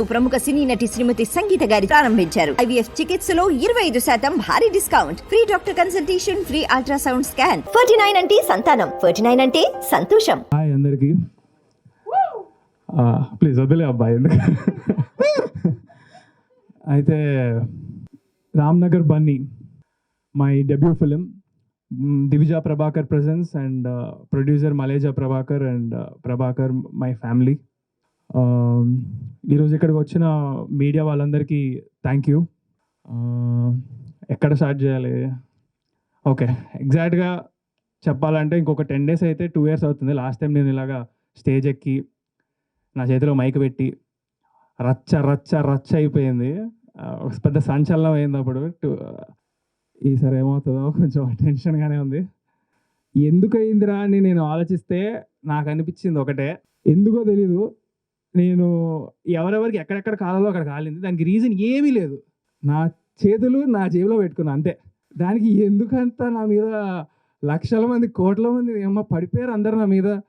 ప్రముఖ సినీ నటి శ్రీమతి సంగీత గారి ప్రారంభించారు. ఐవీఎఫ్ చికిత్సలో ఇరవై ఐదు శాతం భారీ discount. Free doctor consultation free ultrasound scan. Forty nine అంటే సంతానం. ఫోర్టీ నైన్ అంటే సంతోషం. హాయ్ అందరికీ. ప్లీజ్ వదిలే అబ్బాయి ఎందుకు? అయితే Ramnagar Bunny my debut film Divija Prabhakar presence and producer Maleja Prabhakar and uh, Prabhakar my family ఈరోజు ఇక్కడికి వచ్చిన మీడియా వాళ్ళందరికీ థ్యాంక్ యూ ఎక్కడ స్టార్ట్ చేయాలి? ఓకే ఎగ్జాక్ట్గా చెప్పాలంటే ఇంకొక టెన్ డేస్ అయితే టూ ఇయర్స్ అవుతుంది. లాస్ట్ టైం నేను ఇలాగా స్టేజ్ ఎక్కి నా చేతిలో మైక్ పెట్టి రచ్చ రచ్చ రచ్చ అయిపోయింది. పెద్ద సంచలనం అయింది అప్పుడు. టూ ఈసారి ఏమవుతుందో కొంచెం టెన్షన్గానే ఉంది. ఎందుకు అయిందిరా అని నేను ఆలోచిస్తే నాకు అనిపించింది ఒకటే. ఎందుకో తెలీదు. నేను ఎవరెవరికి ఎక్కడెక్కడ కాలాలో అక్కడ కాలింది. దానికి రీజన్ ఏమీ లేదు. నా చేతులు నా జేబులో పెట్టుకున్నా అంతే. దానికి ఎందుకంత నా మీద లక్షల మంది కోట్ల మంది ఏమో పడిపోయారు అందరు నా మీద.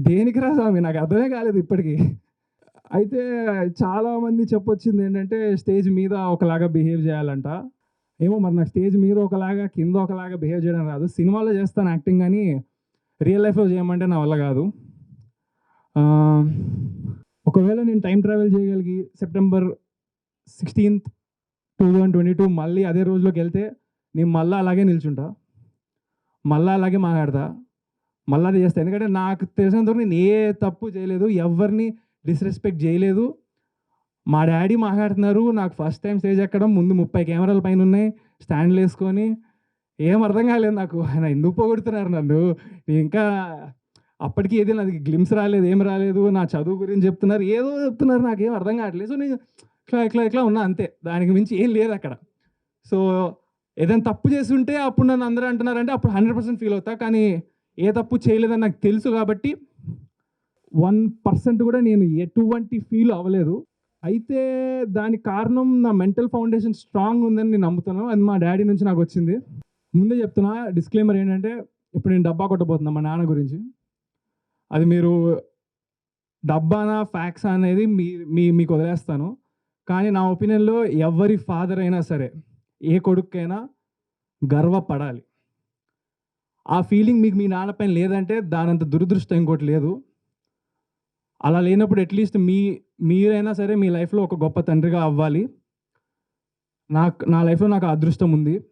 దేనికి రా స్వామి? నాకు అర్థమే కాలేదు ఇప్పటికీ. అయితే చాలామంది చెప్పొచ్చింది ఏంటంటే స్టేజ్ మీద ఒకలాగా బిహేవ్ చేయాలంట. ఏమో మరి నాకు స్టేజ్ మీద ఒకలాగా కింద ఒకలాగా బిహేవ్ చేయడం రాదు. సినిమాలో చేస్తాను యాక్టింగ్ కానీ రియల్ లైఫ్లో చేయమంటే నా వల్ల కాదు. ఒకవేళ నేను time travel చేయగలిగి September sixteenth two thousand twenty two మళ్ళీ అదే రోజులోకి వెళ్తే నేను మళ్ళీ అలాగే నిల్చుంటా. మళ్ళీ అలాగే మాట్లాడతా. మళ్ళీ అది చేస్తా. ఎందుకంటే నాకు తెలిసినంతవరకు నేను ఏ తప్పు చేయలేదు ఎవరిని డిస్రెస్పెక్ట్ చేయలేదు. మా డాడీ మాట్లాడుతున్నారు నాకు ఫస్ట్ టైం స్టేజ్ ఎక్కడం ముందు ముప్పై కెమెరాల పైన ఉన్నాయి స్టాండ్లు వేసుకొని. ఏం అర్థం కాలేదు నాకు. ఆయన ఎందుకు పోగొడుతున్నారు నన్ను? ఇంకా అప్పటికి ఏది నాకు గ్లిమ్స్ రాలేదు ఏం రాలేదు నా చదువు గురించి చెప్తున్నారు ఏదో చెప్తున్నారు నాకు అర్థం కావట్లేదు. సో నేను ఇట్లా ఇట్లా ఇట్లా ఉన్నా అంతే. దానికి మించి ఏం లేదు అక్కడ. సో ఏదైనా తప్పు చేస్తుంటే అప్పుడు నన్ను అందరూ అంటున్నారంటే అప్పుడు హండ్రెడ్ పర్సెంట్ ఫీల్ అవుతా. కానీ ఏ తప్పు చేయలేదని నాకు తెలుసు కాబట్టి వన్ పర్సెంట్ కూడా నేను ఎటువంటి ఫీల్ అవ్వలేదు. అయితే దానికి కారణం నా మెంటల్ ఫౌండేషన్ స్ట్రాంగ్ ఉందని నేను నమ్ముతున్నాను. అది మా డాడీ నుంచి నాకు వచ్చింది. ముందే చెప్తున్నా డిస్క్లైమర్ ఏంటంటే ఇప్పుడు నేను డబ్బా కొట్టబోతున్నా మా నాన్న గురించి. అది మీరు డబ్బానా ఫ్యాక్స్ అనేది మీ మీ మీకు వదిలేస్తాను. కానీ నా ఒపీనియన్లో ఎవరి ఫాదర్ అయినా సరే ఏ కొడుకైనా గర్వపడాలి. ఆ ఫీలింగ్ మీకు మీ నాన్నపైన లేదంటే దానంత దురదృష్టం ఇంకోటి లేదు. అలా లేనప్పుడు అట్లీస్ట్ మీ మీరైనా సరే మీ లైఫ్లో ఒక గొప్ప తండ్రిగా అవ్వాలి. నాకు నా లైఫ్లో నాకు అదృష్టం ఉంది.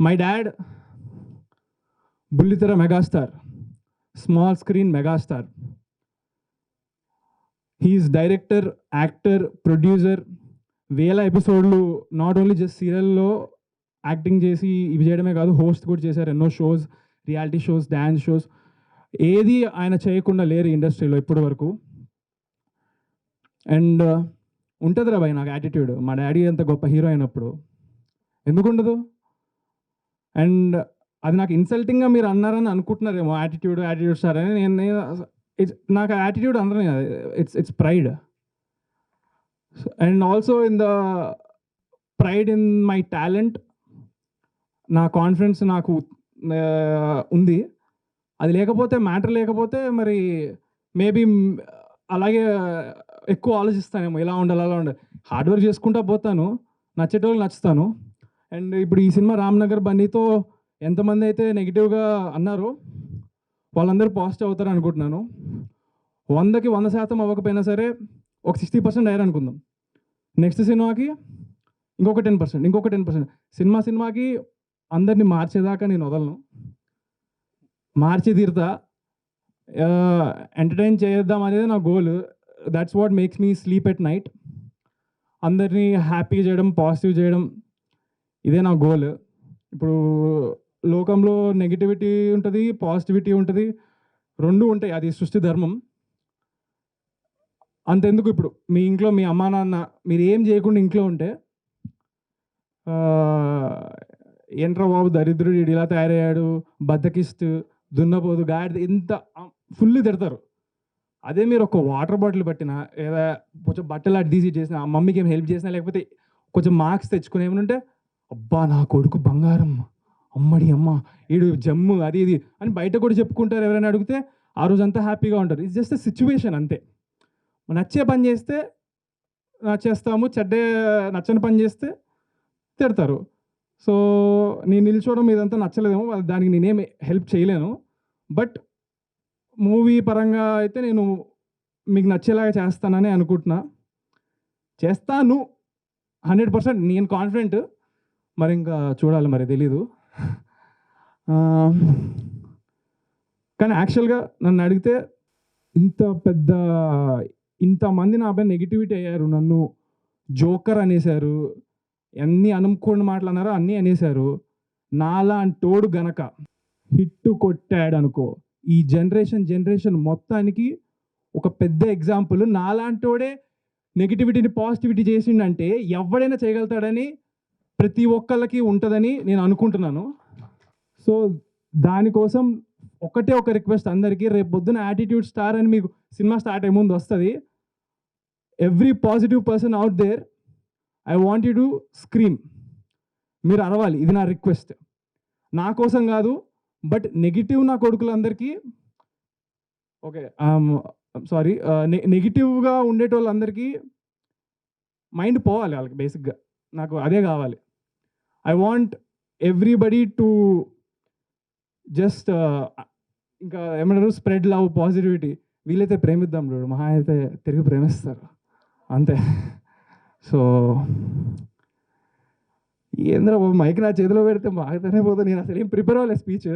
మై డాడ్ బుల్లితెర megastar. Small screen megastar he's director actor producer వేల ఎపిసోడ్లు నాట్ ఓన్లీ జస్ట్ సీరియల్లో యాక్టింగ్ చేసి ఇవి చేయడమే కాదు హోస్ట్ కూడా చేశారు. ఎన్నో shows reality shows dance shows ఏది ఆయన చేయకుండా లేరు ఇండస్ట్రీలో ఇప్పటి వరకు అండ్ uh, ఉంటుంది రా భయ్ నాకు యాటిట్యూడ్ మా డాడీ అంత గొప్ప హీరో అయినప్పుడు. ఎందుకు ఉండదు? అండ్ అది నాకు ఇన్సల్టింగ్గా మీరు అన్నారని అనుకుంటున్నారేమో యాటిట్యూడ్ యాటిట్యూడ్ సార్ అని. నేను నేను ఇట్స్ నాకు యాటిట్యూడ్ అందరం it's it's pride and also in the pride in my talent నా కాన్ఫిడెన్స్ నాకు ఉంది. అది లేకపోతే మ్యాటర్ లేకపోతే మరి మేబీ అలాగే ఎక్కువ ఆలోచిస్తానేమో. ఇలా ఉండాలి అలా ఉండాలి. హార్డ్ వర్క్ చేసుకుంటా పోతాను. నచ్చేటోళ్ళు నచ్చుతాను. అండ్ ఇప్పుడు ఈ సినిమా రామ్నగర్ బన్నీతో ఎంతమంది అయితే నెగిటివ్గా అన్నారో వాళ్ళందరూ పాజిటివ్ అవుతారు అనుకుంటున్నాను. వందకి వంద శాతం అవ్వకపోయినా సరే ఒక సిక్స్టీ పర్సెంట్ అయ్యారు అనుకుందాం. నెక్స్ట్ సినిమాకి ఇంకొక టెన్ పర్సెంట్ ఇంకొక టెన్ పర్సెంట్ సినిమా సినిమాకి అందరినీ మార్చేదాకా నేను వదలను. మార్చి తీరుతా ఎంటర్టైన్ చేద్దాం అనేది నా goal that's what makes me sleep at night అందరినీ హ్యాపీ చేయడం పాజిటివ్ చేయడం ఇదే నా గోల్ ఇప్పుడు లోకంలో నెగిటివిటీ ఉంటుంది పాజిటివిటీ ఉంటుంది. రెండు ఉంటాయి. అది సృష్టి ధర్మం. అంతెందుకు ఇప్పుడు? మీ ఇంట్లో మీ అమ్మా నాన్న మీరు ఏం చేయకుండా ఇంట్లో ఉంటే ఆ, ఏంట్రా బాబు దరిద్రుడు ఇలా తయారయ్యాడు బద్దకిస్తూ దున్నపోదు గాడిద ఇంత ఫుల్ తిడతారు. అదే మీరు ఒక వాటర్ బాటిల్ పట్టినా లేదా కొంచెం బట్టలు అటు తీసి చేసిన మమ్మీకి ఏం హెల్ప్ చేసినా లేకపోతే కొంచెం మార్క్స్ తెచ్చుకుని ఏమనుంటే అబ్బా నా కొడుకు బంగారం అమ్మడి అమ్మ ఈడు జమ్ము అది ఇది అని బయట కూడా చెప్పుకుంటారు ఎవరైనా అడిగితే ఆ రోజు అంతా హ్యాపీగా ఉంటారు. ఇట్స్ జస్ట్ సిచ్యువేషన్ అంతే. నచ్చే పని చేస్తే చేస్తాము చెడ్డే నచ్చని పని చేస్తే తిడతారు. సో నేను నిల్చోవడం ఇదంతా నచ్చలేదేమో దానికి నేనేం హెల్ప్ చేయలేను. బట్ మూవీ పరంగా అయితే నేను మీకు నచ్చేలాగా చేస్తానని అనుకుంటున్నా. చేస్తాను. హండ్రెడ్ పర్సెంట్ నేను కాన్ఫిడెంట్ మరి ఇంకా చూడాలి మరి తెలీదు. కానీ యాక్చువల్గా నన్ను అడిగితే ఇంత పెద్ద ఇంతమంది నాపై నెగిటివిటీ అయ్యారు. నన్ను జోకర్ అనేశారు. ఎన్ని అనుకోని మాటలు అన్నారో అన్నీ అనేశారు. నాలాంటి తోడు గనక హిట్ కొట్టాడు అనుకో ఈ జనరేషన్ జనరేషన్ మొత్తానికి ఒక పెద్ద ఎగ్జాంపుల్ నాలాంటోడే నెగిటివిటీని పాజిటివిటీ చేసిండంటే ఎవడైనా చేయగలుగుతాడని ప్రతి ఒక్కళ్ళకి ఉంటుందని నేను అనుకుంటున్నాను. సో దానికోసం ఒకటే ఒక రిక్వెస్ట్ అందరికీ రేపు పొద్దున యాటిట్యూడ్ స్టార్ అని మీకు సినిమా స్టార్ట్ అయ్యే ముందు వస్తుంది. Every positive person out there I want you to scream మీరు అరవాలి ఇది నా రిక్వెస్ట్. నా కోసం కాదు బట్ నెగిటివ్ నా కొడుకులందరికీ ఓకే సారీ నెగిటివ్గా ఉండేటోళ్ళందరికీ మైండ్ పోవాలి వాళ్ళకి బేసిక్గా. నాకు అదే కావాలి. I want everybody to just ఇంకా ఏమంటారు? స్ప్రెడ్ లవ్ పాజిటివిటీ వీలైతే ప్రేమిద్దాం చూడు. మహా అయితే తిరిగి ప్రేమిస్తారు. అంతే. సో ఏంద్రా బాబు మైక్ నా చేతిలో పెడితే మాకుతూనే పోతుంది నేను అసలు ఏం ప్రిపేర్ అవ్వలేదు స్పీచ్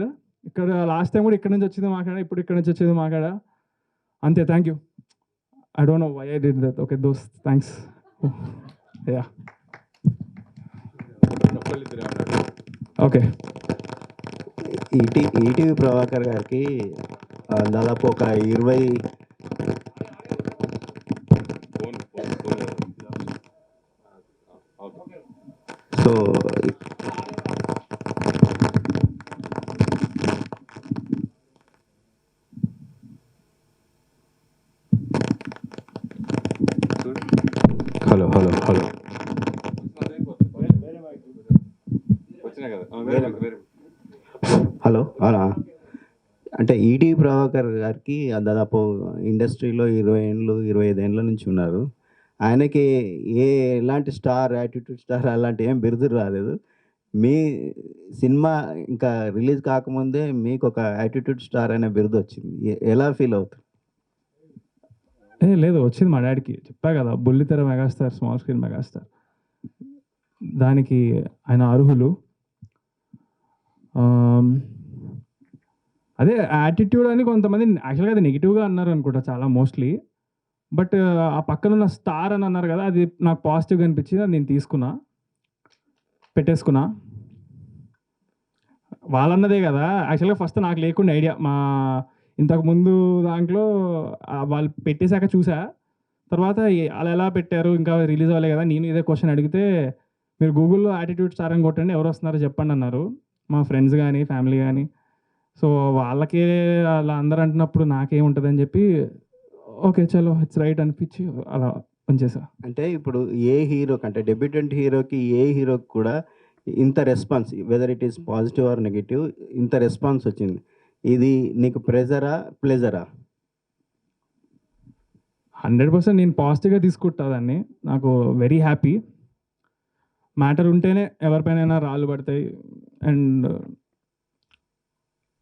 ఇక్కడ లాస్ట్ టైం కూడా ఇక్కడ నుంచి వచ్చింది మాకాడ ఇప్పుడు ఇక్కడ నుంచి వచ్చింది మాకాడ అంతే. Thank you I don't know why I did that okay those thanks yeah okay. ET ETV Prabhakar గారికి దాదాపు ఒక ఇరవై so hello hello hello hello అవునా అంటే ఈటీవీ ప్రభాకర్ గారికి దాదాపు ఇండస్ట్రీలో ఇరవై ఏళ్ళు ఇరవై ఐదు ఏళ్ళ నుంచి ఉన్నారు. ఆయనకి ఏ ఎలాంటి స్టార్ యాటిట్యూడ్ స్టార్ అలాంటి ఏం బిరుదులు రాలేదు. మీ సినిమా ఇంకా రిలీజ్ కాకముందే మీకు ఒక యాటిట్యూడ్ స్టార్ అనే బిరుదు వచ్చింది. ఎలా ఫీల్ అవుతుంది? ఏ లేదు వచ్చింది మా డాడీకి. చెప్పా కదా బుల్లితెర మెగాస్టార్ స్మాల్ స్క్రీన్ మెగాస్టార్. దానికి ఆయన అర్హులు. అదే యాటిట్యూడ్ అని కొంతమంది యాక్చువల్గా అది నెగిటివ్గా అన్నారు అనుకుంటా చాలా మోస్ట్లీ బట్ ఆ పక్కన ఉన్న స్టార్ అని అన్నారు కదా అది నాకు పాజిటివ్గా అనిపించింది అది నేను తీసుకున్నా. పెట్టేసుకున్నా. వాళ్ళన్నదే కదా. యాక్చువల్గా ఫస్ట్ నాకు లేకుండా ఐడియా మా ఇంతకు ముందు దాంట్లో వాళ్ళు పెట్టేశాక చూసా. తర్వాత అలా ఎలా పెట్టారు ఇంకా రిలీజ్ అవ్వలే కదా నేను ఇదే క్వశ్చన్ అడిగితే మీరు గూగుల్లో యాటిట్యూడ్ స్టార్ అని కొట్టండి ఎవరు వస్తున్నారో చెప్పండి అన్నారు. మా ఫ్రెండ్స్ కానీ ఫ్యామిలీ కానీ సో వాళ్ళకే అలా అందరు అంటున్నప్పుడు నాకేముంటుందని చెప్పి ఓకే చలో ఇట్స్ రైట్ అనిపించి అలా ఉంచేసా. అంటే ఇప్పుడు ఏ హీరోకి అంటే డెబ్యూటెంట్ హీరోకి ఏ హీరోకి కూడా ఇంత response whether it is positive or negative ఇంత రెస్పాన్స్ వచ్చింది. ఇది నీకు ప్రెజరా ప్లెజరా హండ్రెడ్ పర్సెంట్ నేను పాజిటివ్గా తీసుకుంటా దాన్ని. నాకు వెరీ హ్యాపీ మ్యాటర్ ఉంటేనే ఎవరిపైనైనా రాళ్ళు పడతాయి. అండ్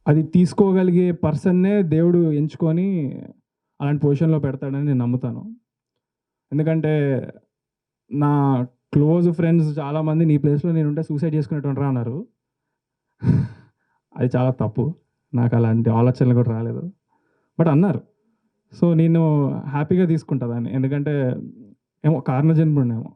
అది తీసుకోగలిగే పర్సన్నే దేవుడు ఎంచుకొని అలాంటి పొజిషన్లో పెడతాడని నేను నమ్ముతాను. ఎందుకంటే నా క్లోజ్ ఫ్రెండ్స్ చాలామంది నీ ప్లేస్లో నేను ఉంటే సూసైడ్ చేసుకునేటువంటి రా అన్నారు. అది చాలా తప్పు. నాకు అలాంటి ఆలోచనలు కూడా రాలేదు. బట్ అన్నారు. సో నేను హ్యాపీగా తీసుకుంటా దాన్ని. ఎందుకంటే ఏమో కారణ జన్ముడినేమో